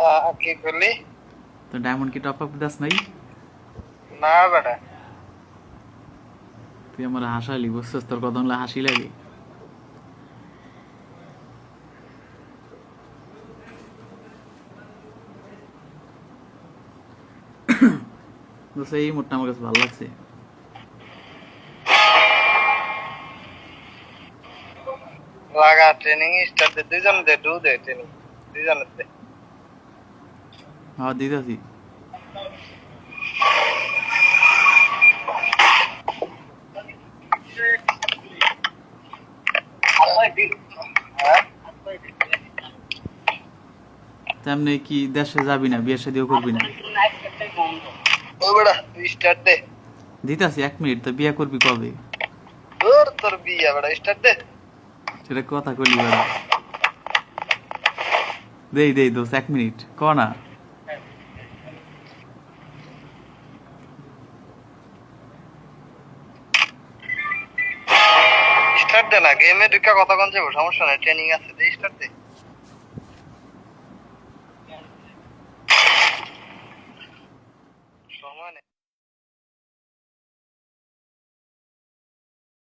আহ, কি করলি তো ডায়মন্ড কি টপ আপ দাস নাই না বেটা তুই আমার হাসালি বুঝছিস তোর কথা হলে হাসি লাগে দোস্ত, এই মোটটা আমার কাছে ভালো লাগছে লাগা ট্রেনিং স্টার্ট দে দুইজন দে ডু দে ট্রেনিং দুইজনের দে হ্যাঁ দিতেছি। তেমনি কি দেশে যাবি না বিয়ে শাদিও করবি না? দিতাছি এক মিনিট তো বিয়ে করবি কবে? তোর বিয়া স্টার্ট দে। সেটা কথা কইলি বেড়া দেই দেই দোস্ত এক মিনিট ক না? স্টার্ট দে না গেমে ঢুকা কথা কন যাব, সমস্যা নাই ট্রেনিং আছে, দে স্টার্ট দে। সময় নেই।